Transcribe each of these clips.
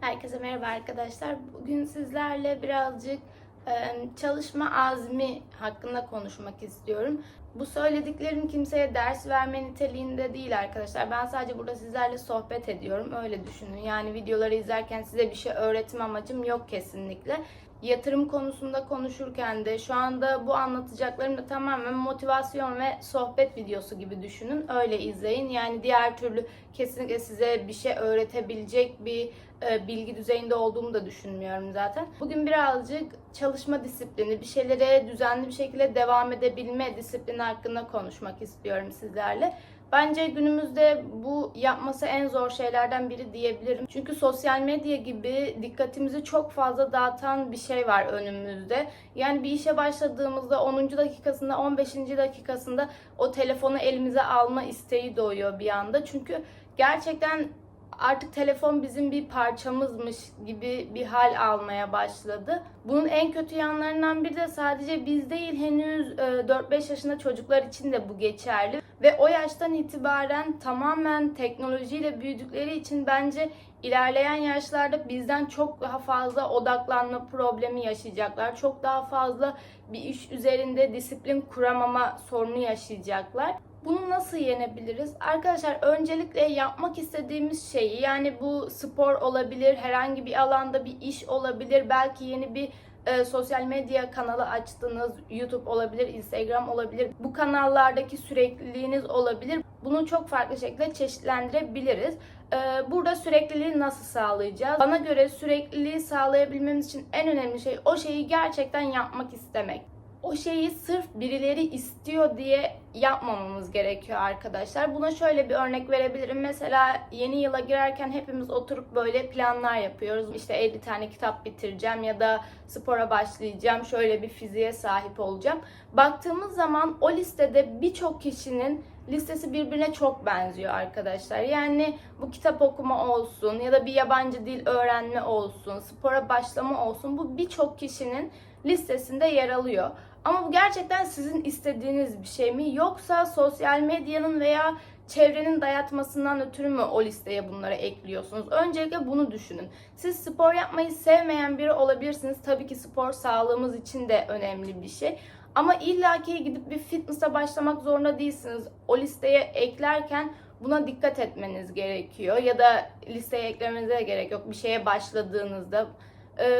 Herkese merhaba arkadaşlar. Bugün sizlerle birazcık e, çalışma azmi hakkında konuşmak istiyorum. Bu söylediklerim kimseye ders verme niteliğinde değil arkadaşlar. Ben sadece burada sizlerle sohbet ediyorum. Öyle düşünün. Yani videoları izlerken size bir şey öğretme amacım yok kesinlikle. Yatırım konusunda konuşurken de şu anda bu anlatacaklarım da tamamen motivasyon ve sohbet videosu gibi düşünün. Öyle izleyin. Yani diğer türlü kesinlikle size bir şey öğretebilecek bir e, bilgi düzeyinde olduğumu da düşünmüyorum zaten. Bugün birazcık çalışma disiplini, bir şeylere düzenli bir şekilde devam edebilme disiplini hakkında konuşmak istiyorum sizlerle. Bence günümüzde bu yapması en zor şeylerden biri diyebilirim. Çünkü sosyal medya gibi dikkatimizi çok fazla dağıtan bir şey var önümüzde. Yani bir işe başladığımızda 10. dakikasında, 15. dakikasında o telefonu elimize alma isteği doğuyor bir anda. Çünkü gerçekten artık telefon bizim bir parçamızmış gibi bir hal almaya başladı. Bunun en kötü yanlarından biri de sadece biz değil henüz 4-5 yaşında çocuklar için de bu geçerli. Ve o yaştan itibaren tamamen teknolojiyle büyüdükleri için bence ilerleyen yaşlarda bizden çok daha fazla odaklanma problemi yaşayacaklar. Çok daha fazla bir iş üzerinde disiplin kuramama sorunu yaşayacaklar. Bunu nasıl yenebiliriz? Arkadaşlar öncelikle yapmak istediğimiz şeyi yani bu spor olabilir, herhangi bir alanda bir iş olabilir, belki yeni bir e, sosyal medya kanalı açtınız, YouTube olabilir, Instagram olabilir. Bu kanallardaki sürekliliğiniz olabilir. Bunu çok farklı şekilde çeşitlendirebiliriz. E, burada sürekliliği nasıl sağlayacağız? Bana göre sürekliliği sağlayabilmemiz için en önemli şey o şeyi gerçekten yapmak istemek o şeyi sırf birileri istiyor diye yapmamamız gerekiyor arkadaşlar. Buna şöyle bir örnek verebilirim. Mesela yeni yıla girerken hepimiz oturup böyle planlar yapıyoruz. İşte 50 tane kitap bitireceğim ya da spora başlayacağım. Şöyle bir fiziğe sahip olacağım. Baktığımız zaman o listede birçok kişinin listesi birbirine çok benziyor arkadaşlar. Yani bu kitap okuma olsun ya da bir yabancı dil öğrenme olsun, spora başlama olsun bu birçok kişinin listesinde yer alıyor. Ama bu gerçekten sizin istediğiniz bir şey mi? Yoksa sosyal medyanın veya çevrenin dayatmasından ötürü mü o listeye bunları ekliyorsunuz? Öncelikle bunu düşünün. Siz spor yapmayı sevmeyen biri olabilirsiniz. Tabii ki spor sağlığımız için de önemli bir şey. Ama illaki gidip bir fitness'a başlamak zorunda değilsiniz. O listeye eklerken buna dikkat etmeniz gerekiyor. Ya da listeye eklemenize gerek yok. Bir şeye başladığınızda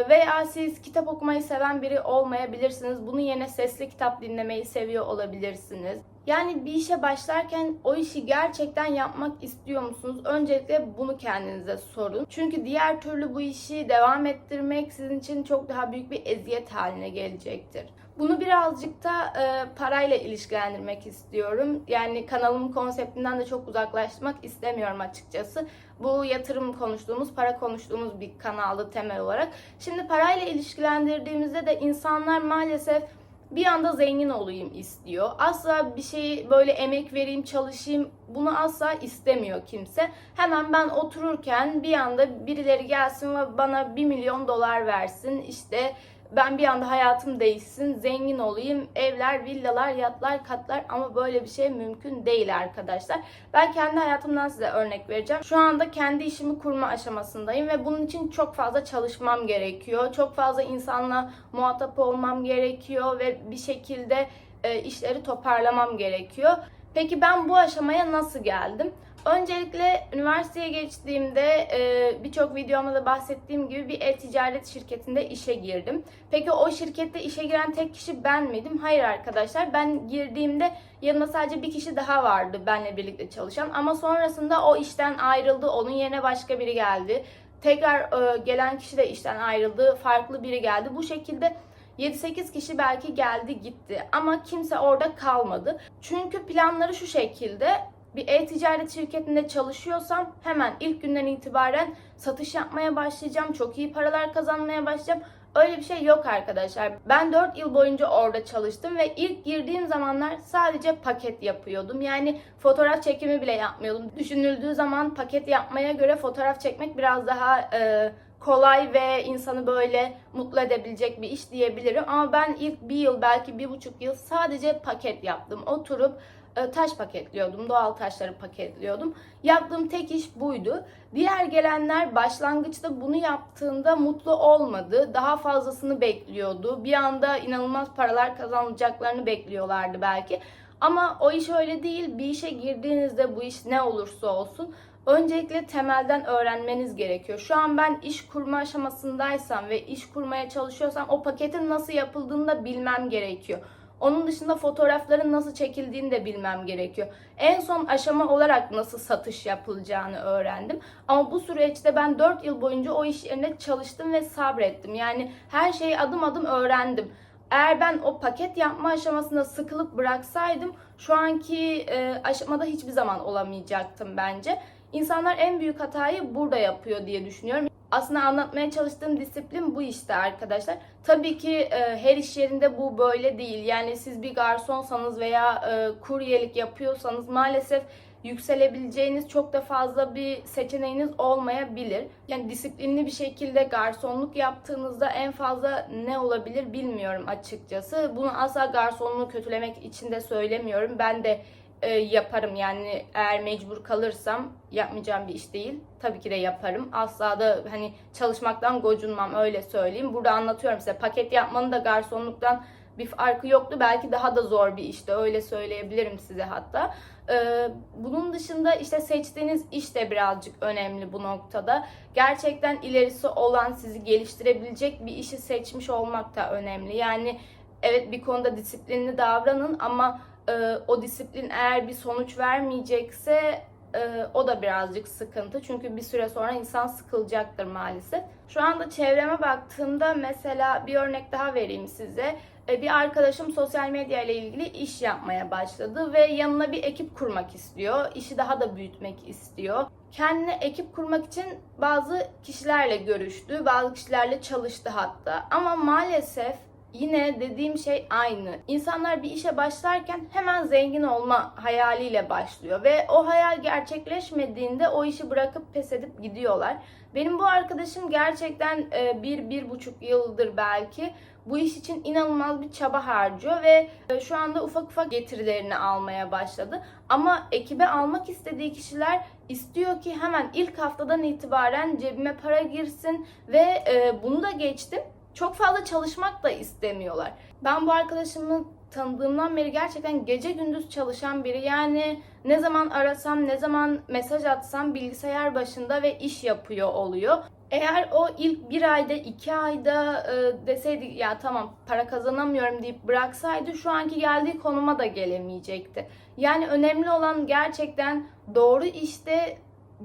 veya siz kitap okumayı seven biri olmayabilirsiniz. Bunun yerine sesli kitap dinlemeyi seviyor olabilirsiniz. Yani bir işe başlarken o işi gerçekten yapmak istiyor musunuz? Öncelikle bunu kendinize sorun. Çünkü diğer türlü bu işi devam ettirmek sizin için çok daha büyük bir eziyet haline gelecektir. Bunu birazcık da e, parayla ilişkilendirmek istiyorum. Yani kanalımın konseptinden de çok uzaklaşmak istemiyorum açıkçası. Bu yatırım konuştuğumuz, para konuştuğumuz bir kanaldı temel olarak. Şimdi parayla ilişkilendirdiğimizde de insanlar maalesef bir anda zengin olayım istiyor. Asla bir şey böyle emek vereyim, çalışayım bunu asla istemiyor kimse. Hemen ben otururken bir anda birileri gelsin ve bana 1 milyon dolar versin. İşte ben bir anda hayatım değişsin, zengin olayım, evler, villalar, yatlar, katlar ama böyle bir şey mümkün değil arkadaşlar. Ben kendi hayatımdan size örnek vereceğim. Şu anda kendi işimi kurma aşamasındayım ve bunun için çok fazla çalışmam gerekiyor. Çok fazla insanla muhatap olmam gerekiyor ve bir şekilde e, işleri toparlamam gerekiyor. Peki ben bu aşamaya nasıl geldim? Öncelikle üniversiteye geçtiğimde e, birçok videomda da bahsettiğim gibi bir e-ticaret şirketinde işe girdim. Peki o şirkette işe giren tek kişi ben miydim? Hayır arkadaşlar. Ben girdiğimde yanında sadece bir kişi daha vardı benle birlikte çalışan. Ama sonrasında o işten ayrıldı. Onun yerine başka biri geldi. Tekrar e, gelen kişi de işten ayrıldı. Farklı biri geldi. Bu şekilde 7-8 kişi belki geldi gitti ama kimse orada kalmadı. Çünkü planları şu şekilde bir e-ticaret şirketinde çalışıyorsam hemen ilk günden itibaren satış yapmaya başlayacağım. Çok iyi paralar kazanmaya başlayacağım. Öyle bir şey yok arkadaşlar. Ben 4 yıl boyunca orada çalıştım ve ilk girdiğim zamanlar sadece paket yapıyordum. Yani fotoğraf çekimi bile yapmıyordum. Düşünüldüğü zaman paket yapmaya göre fotoğraf çekmek biraz daha e, kolay ve insanı böyle mutlu edebilecek bir iş diyebilirim. Ama ben ilk bir yıl belki bir buçuk yıl sadece paket yaptım. Oturup taş paketliyordum. Doğal taşları paketliyordum. Yaptığım tek iş buydu. Diğer gelenler başlangıçta bunu yaptığında mutlu olmadı. Daha fazlasını bekliyordu. Bir anda inanılmaz paralar kazanacaklarını bekliyorlardı belki. Ama o iş öyle değil. Bir işe girdiğinizde bu iş ne olursa olsun öncelikle temelden öğrenmeniz gerekiyor. Şu an ben iş kurma aşamasındaysam ve iş kurmaya çalışıyorsam o paketin nasıl yapıldığını da bilmem gerekiyor. Onun dışında fotoğrafların nasıl çekildiğini de bilmem gerekiyor. En son aşama olarak nasıl satış yapılacağını öğrendim. Ama bu süreçte ben 4 yıl boyunca o iş yerinde çalıştım ve sabrettim. Yani her şeyi adım adım öğrendim. Eğer ben o paket yapma aşamasında sıkılıp bıraksaydım şu anki e, aşamada hiçbir zaman olamayacaktım bence. İnsanlar en büyük hatayı burada yapıyor diye düşünüyorum. Aslında anlatmaya çalıştığım disiplin bu işte arkadaşlar. Tabii ki e, her iş yerinde bu böyle değil. Yani siz bir garsonsanız veya e, kuryelik yapıyorsanız maalesef yükselebileceğiniz çok da fazla bir seçeneğiniz olmayabilir. Yani disiplinli bir şekilde garsonluk yaptığınızda en fazla ne olabilir bilmiyorum açıkçası. Bunu asla garsonluğu kötülemek için de söylemiyorum. Ben de e, yaparım yani eğer mecbur kalırsam yapmayacağım bir iş değil. Tabii ki de yaparım. Asla da hani çalışmaktan gocunmam öyle söyleyeyim. Burada anlatıyorum size paket yapmanın da garsonluktan bir farkı yoktu. Belki daha da zor bir işti. Öyle söyleyebilirim size hatta. Ee, bunun dışında işte seçtiğiniz iş de birazcık önemli bu noktada. Gerçekten ilerisi olan sizi geliştirebilecek bir işi seçmiş olmak da önemli. Yani evet bir konuda disiplinli davranın ama e, o disiplin eğer bir sonuç vermeyecekse e, o da birazcık sıkıntı. Çünkü bir süre sonra insan sıkılacaktır maalesef. Şu anda çevreme baktığımda mesela bir örnek daha vereyim size. E, bir arkadaşım sosyal medya ile ilgili iş yapmaya başladı ve yanına bir ekip kurmak istiyor. İşi daha da büyütmek istiyor. Kendine ekip kurmak için bazı kişilerle görüştü, bazı kişilerle çalıştı hatta. Ama maalesef yine dediğim şey aynı. İnsanlar bir işe başlarken hemen zengin olma hayaliyle başlıyor ve o hayal gerçekleşmediğinde o işi bırakıp pes edip gidiyorlar. Benim bu arkadaşım gerçekten e, bir, bir buçuk yıldır belki bu iş için inanılmaz bir çaba harcıyor ve e, şu anda ufak ufak getirilerini almaya başladı. Ama ekibe almak istediği kişiler istiyor ki hemen ilk haftadan itibaren cebime para girsin ve e, bunu da geçtim çok fazla çalışmak da istemiyorlar. Ben bu arkadaşımı tanıdığımdan beri gerçekten gece gündüz çalışan biri. Yani ne zaman arasam, ne zaman mesaj atsam bilgisayar başında ve iş yapıyor oluyor. Eğer o ilk bir ayda, iki ayda e, deseydi ya tamam para kazanamıyorum deyip bıraksaydı şu anki geldiği konuma da gelemeyecekti. Yani önemli olan gerçekten doğru işte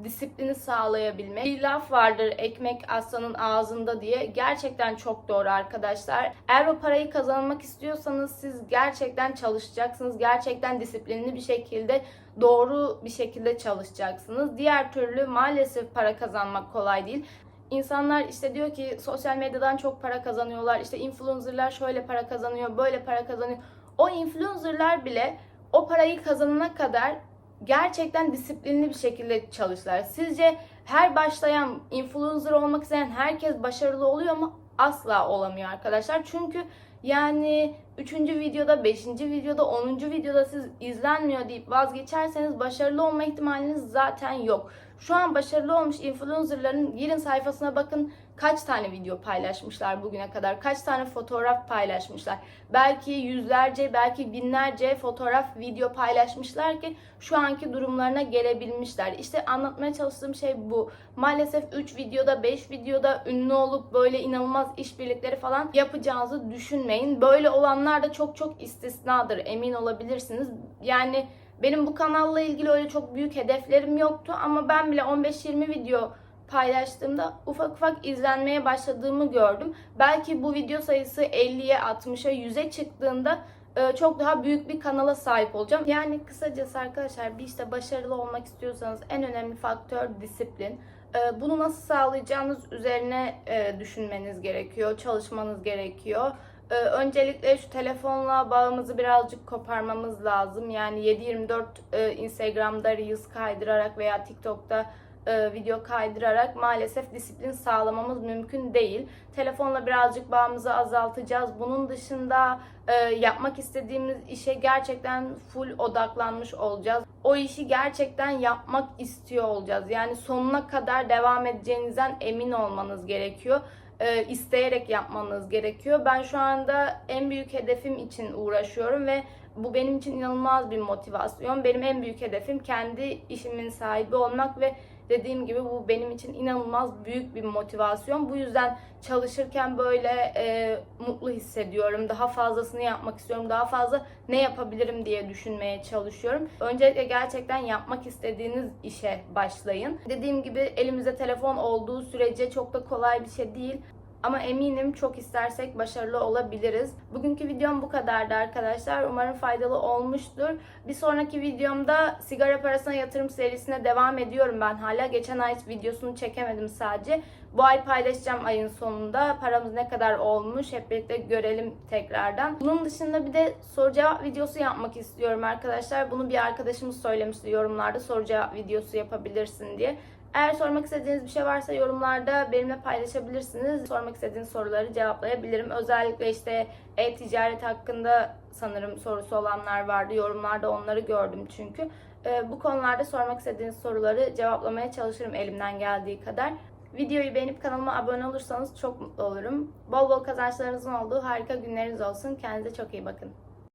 disiplini sağlayabilmek. Bir laf vardır ekmek aslanın ağzında diye. Gerçekten çok doğru arkadaşlar. Eğer o parayı kazanmak istiyorsanız siz gerçekten çalışacaksınız. Gerçekten disiplinli bir şekilde doğru bir şekilde çalışacaksınız. Diğer türlü maalesef para kazanmak kolay değil. İnsanlar işte diyor ki sosyal medyadan çok para kazanıyorlar. İşte influencerlar şöyle para kazanıyor, böyle para kazanıyor. O influencerlar bile o parayı kazanana kadar gerçekten disiplinli bir şekilde çalıştılar. Sizce her başlayan influencer olmak isteyen herkes başarılı oluyor mu? Asla olamıyor arkadaşlar. Çünkü yani 3. videoda, 5. videoda, 10. videoda siz izlenmiyor deyip vazgeçerseniz başarılı olma ihtimaliniz zaten yok. Şu an başarılı olmuş influencerların girin sayfasına bakın kaç tane video paylaşmışlar bugüne kadar, kaç tane fotoğraf paylaşmışlar. Belki yüzlerce, belki binlerce fotoğraf, video paylaşmışlar ki şu anki durumlarına gelebilmişler. İşte anlatmaya çalıştığım şey bu. Maalesef 3 videoda, 5 videoda ünlü olup böyle inanılmaz işbirlikleri falan yapacağınızı düşünmeyin. Böyle olanlar da çok çok istisnadır emin olabilirsiniz. Yani benim bu kanalla ilgili öyle çok büyük hedeflerim yoktu ama ben bile 15-20 video paylaştığımda ufak ufak izlenmeye başladığımı gördüm. Belki bu video sayısı 50'ye, 60'a, 100'e çıktığında e, çok daha büyük bir kanala sahip olacağım. Yani kısacası arkadaşlar bir işte başarılı olmak istiyorsanız en önemli faktör disiplin. E, bunu nasıl sağlayacağınız üzerine e, düşünmeniz gerekiyor, çalışmanız gerekiyor. Öncelikle şu telefonla bağımızı birazcık koparmamız lazım. Yani 7-24 Instagram'da Reels kaydırarak veya TikTok'ta e, video kaydırarak maalesef disiplin sağlamamız mümkün değil. Telefonla birazcık bağımızı azaltacağız. Bunun dışında e, yapmak istediğimiz işe gerçekten full odaklanmış olacağız. O işi gerçekten yapmak istiyor olacağız. Yani sonuna kadar devam edeceğinizden emin olmanız gerekiyor. E, isteyerek yapmanız gerekiyor. Ben şu anda en büyük hedefim için uğraşıyorum ve bu benim için inanılmaz bir motivasyon. Benim en büyük hedefim kendi işimin sahibi olmak ve dediğim gibi bu benim için inanılmaz büyük bir motivasyon. Bu yüzden çalışırken böyle e, mutlu hissediyorum. Daha fazlasını yapmak istiyorum. Daha fazla ne yapabilirim diye düşünmeye çalışıyorum. Öncelikle gerçekten yapmak istediğiniz işe başlayın. Dediğim gibi elimizde telefon olduğu sürece çok da kolay bir şey değil. Ama eminim çok istersek başarılı olabiliriz. Bugünkü videom bu kadardı arkadaşlar. Umarım faydalı olmuştur. Bir sonraki videomda sigara parasına yatırım serisine devam ediyorum ben hala. Geçen ay videosunu çekemedim sadece. Bu ay paylaşacağım ayın sonunda. Paramız ne kadar olmuş hep birlikte görelim tekrardan. Bunun dışında bir de soru cevap videosu yapmak istiyorum arkadaşlar. Bunu bir arkadaşımız söylemişti yorumlarda soru cevap videosu yapabilirsin diye. Eğer sormak istediğiniz bir şey varsa yorumlarda benimle paylaşabilirsiniz. Sormak istediğiniz soruları cevaplayabilirim. Özellikle işte e-ticaret hakkında sanırım sorusu olanlar vardı. Yorumlarda onları gördüm çünkü. Ee, bu konularda sormak istediğiniz soruları cevaplamaya çalışırım elimden geldiği kadar. Videoyu beğenip kanalıma abone olursanız çok mutlu olurum. Bol bol kazançlarınızın olduğu harika günleriniz olsun. Kendinize çok iyi bakın.